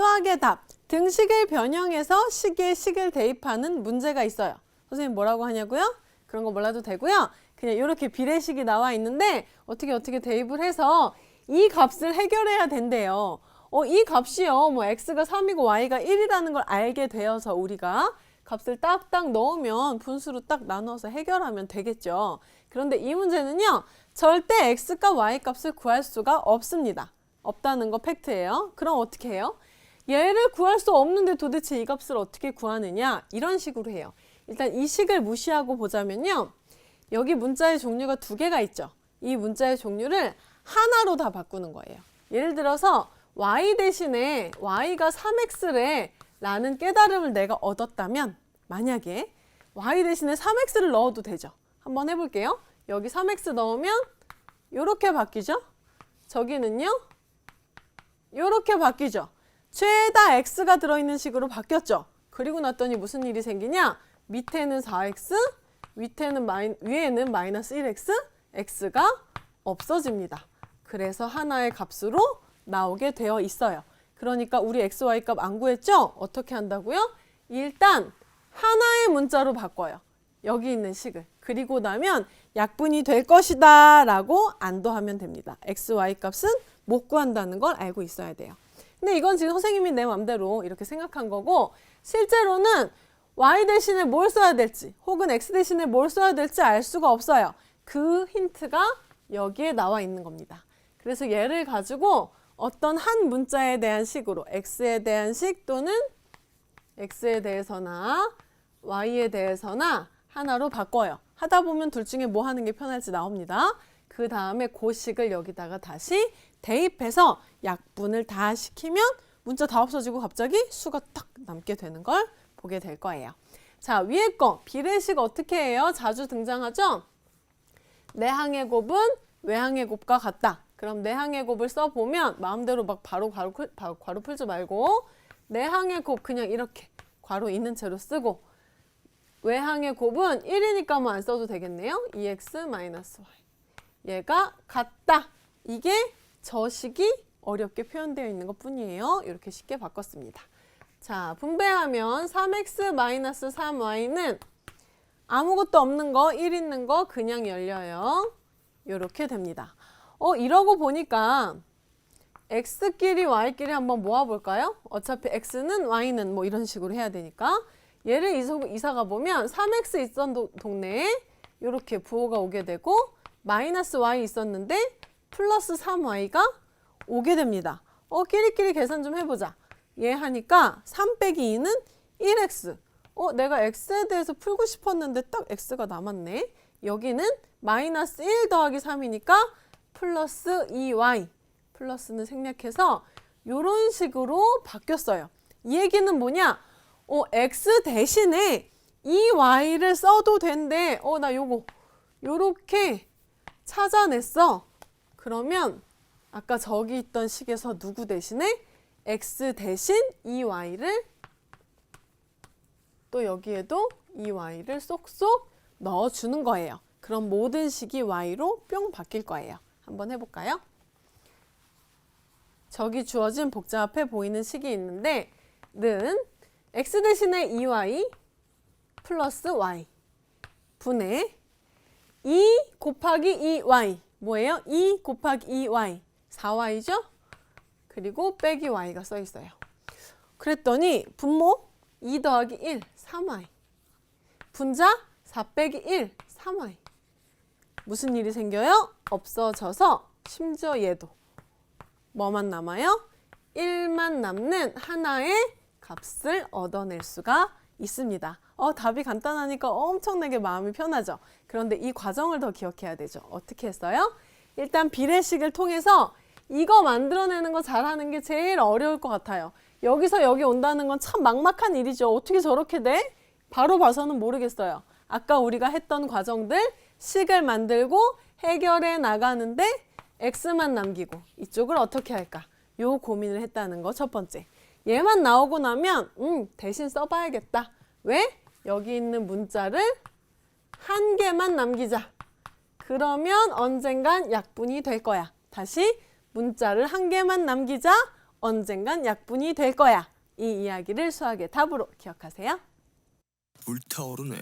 수학의 답. 등식을 변형해서 식에 식을 대입하는 문제가 있어요. 선생님 뭐라고 하냐고요? 그런 거 몰라도 되고요. 그냥 이렇게 비례식이 나와 있는데 어떻게 어떻게 대입을 해서 이 값을 해결해야 된대요. 어, 이 값이요. 뭐 x가 3이고 y가 1이라는 걸 알게 되어서 우리가 값을 딱딱 넣으면 분수로 딱 나눠서 해결하면 되겠죠. 그런데 이 문제는요. 절대 x값 y값을 구할 수가 없습니다. 없다는 거 팩트예요. 그럼 어떻게 해요? 얘를 구할 수 없는데 도대체 이 값을 어떻게 구하느냐? 이런 식으로 해요. 일단 이 식을 무시하고 보자면요. 여기 문자의 종류가 두 개가 있죠. 이 문자의 종류를 하나로 다 바꾸는 거예요. 예를 들어서 y 대신에 y가 3x래 라는 깨달음을 내가 얻었다면 만약에 y 대신에 3x를 넣어도 되죠. 한번 해볼게요. 여기 3x 넣으면 이렇게 바뀌죠. 저기는요. 이렇게 바뀌죠. 최다 x가 들어있는 식으로 바뀌었죠. 그리고 났더니 무슨 일이 생기냐? 밑에는 4x, 밑에는 마이, 위에는 마이너스 1x, x가 없어집니다. 그래서 하나의 값으로 나오게 되어 있어요. 그러니까 우리 x, y 값 안 구했죠? 어떻게 한다고요? 일단 하나의 문자로 바꿔요. 여기 있는 식을. 그리고 나면 약분이 될 것이다 라고 안도하면 됩니다. x, y 값은 못 구한다는 걸 알고 있어야 돼요. 근데 이건 지금 선생님이 내 맘대로 이렇게 생각한 거고 실제로는 y 대신에 뭘 써야 될지 혹은 x 대신에 뭘 써야 될지 알 수가 없어요. 그 힌트가 여기에 나와 있는 겁니다. 그래서 얘를 가지고 어떤 한 문자에 대한 식으로 x에 대한 식 또는 x에 대해서나 y에 대해서나 하나로 바꿔요. 하다 보면 둘 중에 뭐 하는 게 편할지 나옵니다. 그 다음에 그 식을 여기다가 다시 대입해서 약분을 다 시키면 문자 다 없어지고 갑자기 수가 딱 남게 되는 걸 보게 될 거예요. 자, 위에 거 비례식 어떻게 해요? 자주 등장하죠? 내항의 곱은 외항의 곱과 같다. 그럼 내항의 곱을 써보면 마음대로 막 바로 괄호, 풀- 바- 괄호 풀지 말고 내항의 곱 그냥 이렇게 괄호 있는 채로 쓰고 외항의 곱은 1이니까 뭐안 써도 되겠네요. 2x-y. 얘가 같다. 이게 저식이 어렵게 표현되어 있는 것 뿐이에요. 이렇게 쉽게 바꿨습니다. 자, 분배하면 3x-3y는 아무것도 없는 거, 1 있는 거 그냥 열려요. 이렇게 됩니다. 어, 이러고 보니까 x끼리 y끼리 한번 모아볼까요? 어차피 x는 y는 뭐 이런 식으로 해야 되니까 얘를 이사, 이사가 보면 3x 있던 도- 동네에 이렇게 부호가 오게 되고 마이너스 y 있었는데 플러스 3y가 오게 됩니다. 어, 끼리끼리 계산 좀 해보자. 얘 하니까 3 빼기 2는 1x. 어, 내가 x에 대해서 풀고 싶었는데 딱 x가 남았네. 여기는 마이너스 1 더하기 3이니까 플러스 2y. 플러스는 생략해서 이런 식으로 바뀌었어요. 이 얘기는 뭐냐? 어, x 대신에 이 y를 써도 된대. 어, 나 요거 요렇게 찾아냈어. 그러면 아까 저기 있던 식에서 누구 대신에 x 대신 이 y를 또 여기에도 이 y를 쏙쏙 넣어주는 거예요. 그럼 모든 식이 y로 뿅 바뀔 거예요. 한번 해볼까요? 저기 주어진 복잡해 보이는 식이 있는데 는 x 대신에 2y 플러스 y 분의 2 곱하기 2y 뭐예요? 2 곱하기 2y 4y죠? 그리고 빼기 y가 써 있어요. 그랬더니 분모 2 더하기 1 3y 분자 4 빼기 1 3y 무슨 일이 생겨요? 없어져서 심지어 얘도 뭐만 남아요? 1만 남는 하나의 값을 얻어낼 수가 있습니다. 어, 답이 간단하니까 엄청나게 마음이 편하죠. 그런데 이 과정을 더 기억해야 되죠. 어떻게 했어요? 일단 비례식을 통해서 이거 만들어내는 거 잘하는 게 제일 어려울 것 같아요. 여기서 여기 온다는 건 참 막막한 일이죠. 어떻게 저렇게 돼? 바로 봐서는 모르겠어요. 아까 우리가 했던 과정들 식을 만들고 해결해 나가는데 x만 남기고 이쪽을 어떻게 할까? 요 고민을 했다는 거 첫 번째. 얘만 나오고 나면 음 대신 써봐야겠다. 왜? 여기 있는 문자를 한 개만 남기자. 그러면 언젠간 약분이 될 거야. 다시 문자를 한 개만 남기자 언젠간 약분이 될 거야. 이 이야기를 수학의 답으로 기억하세요. 불타오르네.